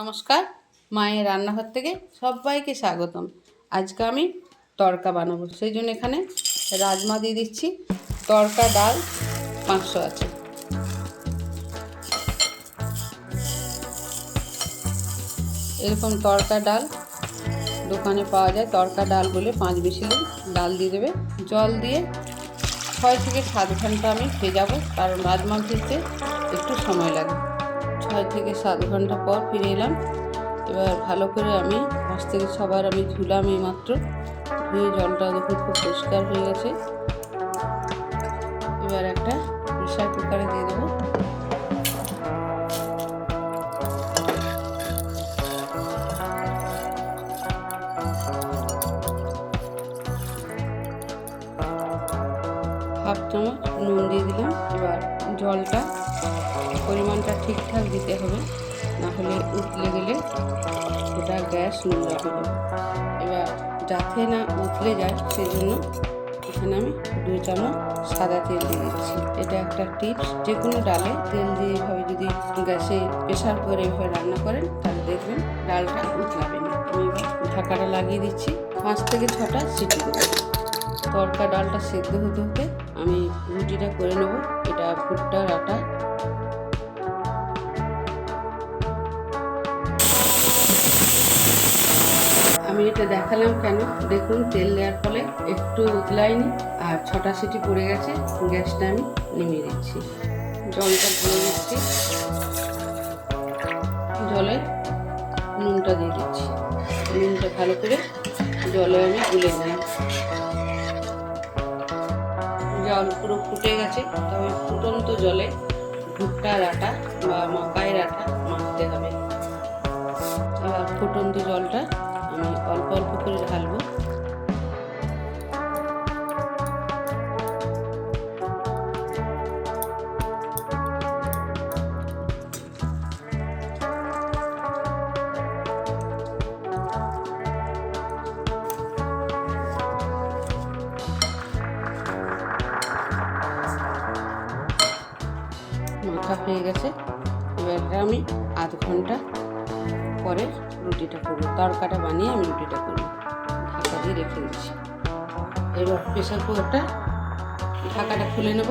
নমস্কার, মায়ের রান্নাঘর থেকে সবাইকে স্বাগতম। আজকে আমি তড়কা বানাবো, সেই জন্য এখানে রাজমা দিয়ে দিচ্ছি তড়কা ডাল পাঁচশো আছে। এরকম তড়কা ডাল দোকানে পাওয়া যায়, তড়কা ডাল বলে পাঁচ বিশিলি ডাল দিয়ে দেবে। জল দিয়ে ছয় থেকে সাত ঘণ্টা আমি ভেজাবো, কারণ রাজমা ভিজতে একটু সময় লাগে। ছয় থেকে সাত ঘণ্টা পর ফিরে এলাম। এবার ভালো করে আমি পাশ থেকে সবার আমি ধুলাম এই মাত্র ধুয়ে জলটা দেখুন খুব পরিষ্কার হয়ে গেছে। এবার একটা প্রেশার কুকারে দিয়ে দেবো। হাফ চামচ নুন দিয়ে দিলাম। এবার জলটা পরিমাণটা ঠিকঠাক দিতে হবে, না হলে উতলে গেলে ওটা গ্যাস নোংরা হবে। এবার যাতে না উতলে যায় সেই জন্য এখানে আমি দুই চামচ সাদা তেল দিয়ে দিচ্ছি। এটা একটা টিপস, যে কোনো ডালে তেল দিয়ে এভাবে যদি গ্যাসে প্রেশার করে এভাবে রান্না করেন, তাহলে দেখবেন ডালটা উতলাবে না। আমি ঢাকাটা লাগিয়ে দিচ্ছি, পাঁচ থেকে ছটা সিটি দেবো তরকা ডালটা সেদ্ধ হতে হতে আমি রুটিটা করে নেব। এটা ভুট্টার আটা আমি এটা দেখালাম কেন? দেখুন, তেল দেওয়ার ফলে একটু উতলায়নি আর ছটা সিটি পড়ে গেছে। গ্যাসটা আমি নেমে দিচ্ছি। জলটা ভরে দিচ্ছি। জলে নুনটা দিয়ে দিচ্ছি। নুনটা ভালো করে জলে আমি গুলে নিই জল পুরো ফুটে গেছে। তবে ফুটন্ত জলে ভুট্টার আটা বা মাকাইয়ের আটা মাখতে হবে। এবার ফুটন্ত জলটা অল্প করে ঢালবো। মাখা হয়ে গেছে। এবার আমি আধ ঘণ্টা পরে রুটিটা করব। তরকাটা বানিয়ে আমি রুটিটা করব। ঢাকা দিয়ে রেখে দিচ্ছি। এবার প্রেশার কুকারটা ঢাকাটা খুলে নেব।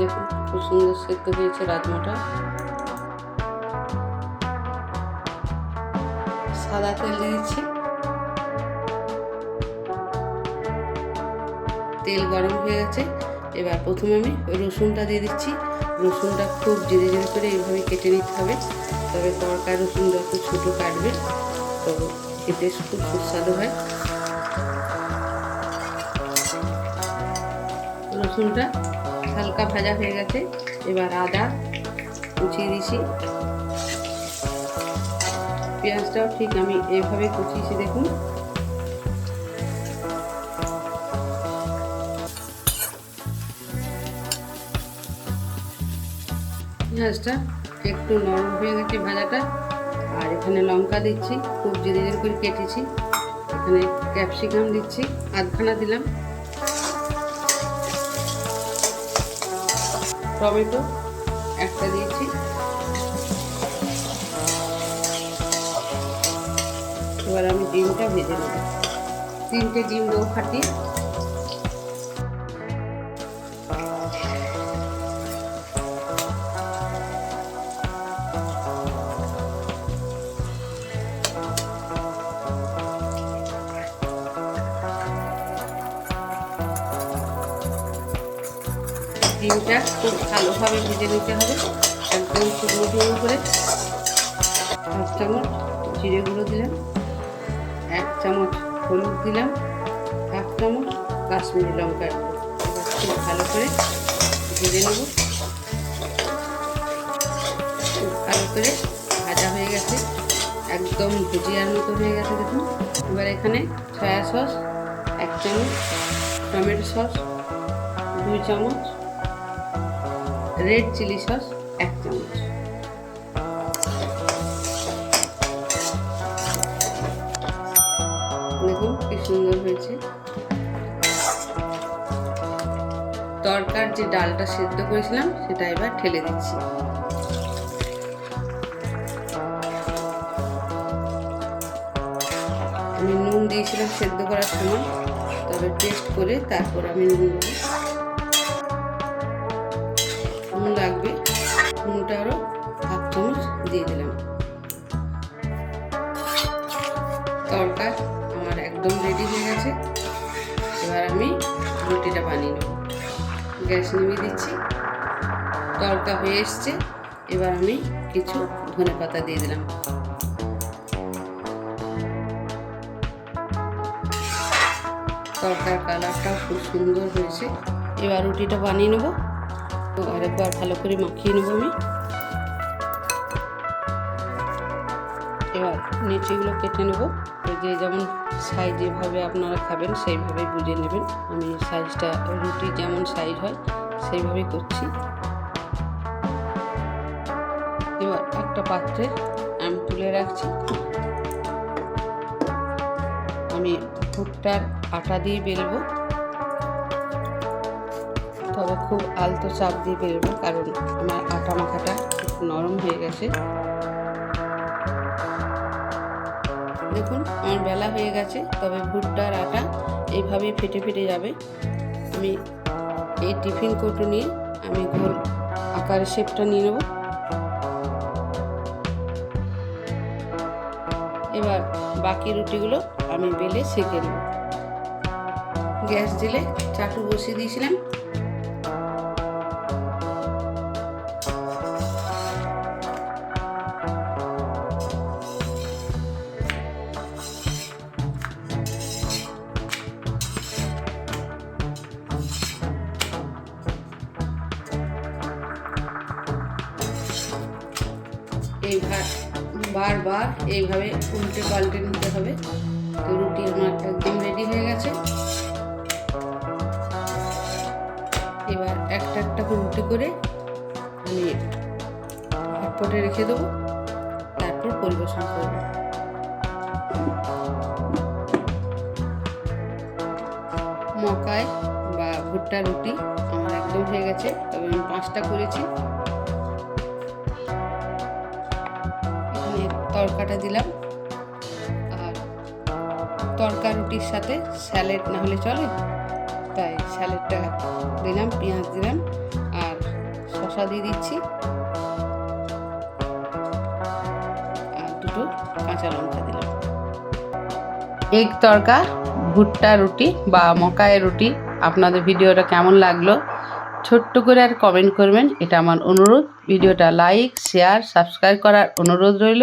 দেখুন, খুব সুন্দর সেদ্ধ হয়েছে রাজমাটা। সাদা তেল দিয়ে তেল গরম হয়ে গেছে। এবার প্রথমে আমি রসুনটা দিয়ে দিচ্ছি। রসুনটা খুব ধীরে ধীরে করে এইভাবে কেটে নিতে হবে। তবে তরকার রসুন যত ছোটো কাটবে তো খেতে খুব সুস্বাদু হয়। রসুনটা হালকা ভাজা হয়ে গেছে। এবার আদা কুচিয়ে দিছি পেঁয়াজটাও ঠিক আমি এভাবে কুচিয়েছি, দেখুন। পেঁয়াজটা একটু নরম হয়ে গেছে ভাজাটা। আর এখানে লঙ্কা দিচ্ছি, খুব ধীরে ধীরে করে কেটেছি। এখানে ক্যাপসিকাম দিচ্ছি, আধখানা দিলাম। টমেটো একটা দিয়েছি। এবার আমি ডিমটা ভেজে নেব। তিনটে ডিম দেবো ফাটিয়ে। ডিমটা খুব ভালোভাবে ভেজে নিতে হবে। একদম শুকনো শুকনো করে হাফ চামচ জিরে গুঁড়ো দিলাম, এক চামচ হলুদ দিলাম, এক চামচ কাশ্মীরি লঙ্কা খুব ভালো করে ভেজে নেব। খুব ভালো করে ভাজা হয়ে গেছে, একদম ভুজিয়ার মতো হয়ে গেছে দেখুন। এবার এখানে সয়া সস, এক চামচ টমেটো সস, দুই চামচ রেড চিলি সস, এক চামচ। দেখুন কি সুন্দর হয়েছে। তরকার যে ডালটা সেদ্ধ করেছিলাম, সেটা এবার ঠেলে দিচ্ছি। আমি নুন দিয়েছিলাম সেদ্ধ করার সময়, তবে টেস্ট করে তারপর আমি নুন তরকা আমার একদম রেডি হয়ে গেছে। এবার আমি রুটিটা বানিয়ে নেব। গ্যাস নিভিয়ে দিচ্ছি। তরকা হয়ে এসছে। এবার আমি কিছু ধনে পাতা দিয়ে দিলাম। তরকার কালারটাও খুব সুন্দর হয়েছে। এবার রুটিটা বানিয়ে নেব। আরেকবার ভালো করে মাখিয়ে নেব আমি। এবার নিচেগুলো কেটে নেব। যে যেমন সাইজ যেভাবে আপনারা খাবেন সেইভাবে বুঝে নেবেন। আমি সাইজটা রুটি যেমন সাইজ হয়, সেইভাবেই করছি। এবার একটা পাত্রে আমি তুলে রাখছি। আমি ভুট্টার আটা দিয়ে বেলবো। তবে খুব আলতো চাপ দিয়ে বেলবো, কারণ আমার আটা মাখাটা নরম হয়ে গেছে। দেখুন, আমার বেলা হয়ে গেছে, তবে ভুট্টার আটা এইভাবেই ফেটে ফেটে যাবে। আমি এই টিফিন কৌটো নিয়ে আমি গোল আকারের শেপটা নিয়ে নেব। এবার বাকি রুটিগুলো আমি বেলে সেঁকে নেব। গ্যাস দিলে চাটু বসিয়ে দিয়েছিলাম। বারবার এইভাবে উল্টে পাল্টে নিতে হবে। তো রুটি আমার একদম রেডি হয়ে গেছে। এবার একটা একটা করে করে আমি হটপটে রেখে দেবো। তারপর পরিবেশন করব। মকায় বা ভুট্টা রুটি আমার একদম হয়ে গেছে। তবে আমি পাঁচটা করেছি। তরকাটা দিলাম। আর তরকা রুটির সাথে স্যালাড না হলে চলে। তাই স্যালাডটা দিলাম, পেঁয়াজ দিলাম আর শশা দিয়ে দিচ্ছি। আর দুটো কাঁচা লঙ্কা দিলাম। এগ তরকা, ভুট্টা রুটি বা মকায় রুটি, আপনাদের ভিডিওটা কেমন লাগল? ছোট্ট করে আর কমেন্ট করবেন, এটা আমার অনুরোধ। ভিডিওটা লাইক শেয়ার সাবস্ক্রাইব করার অনুরোধ রইল।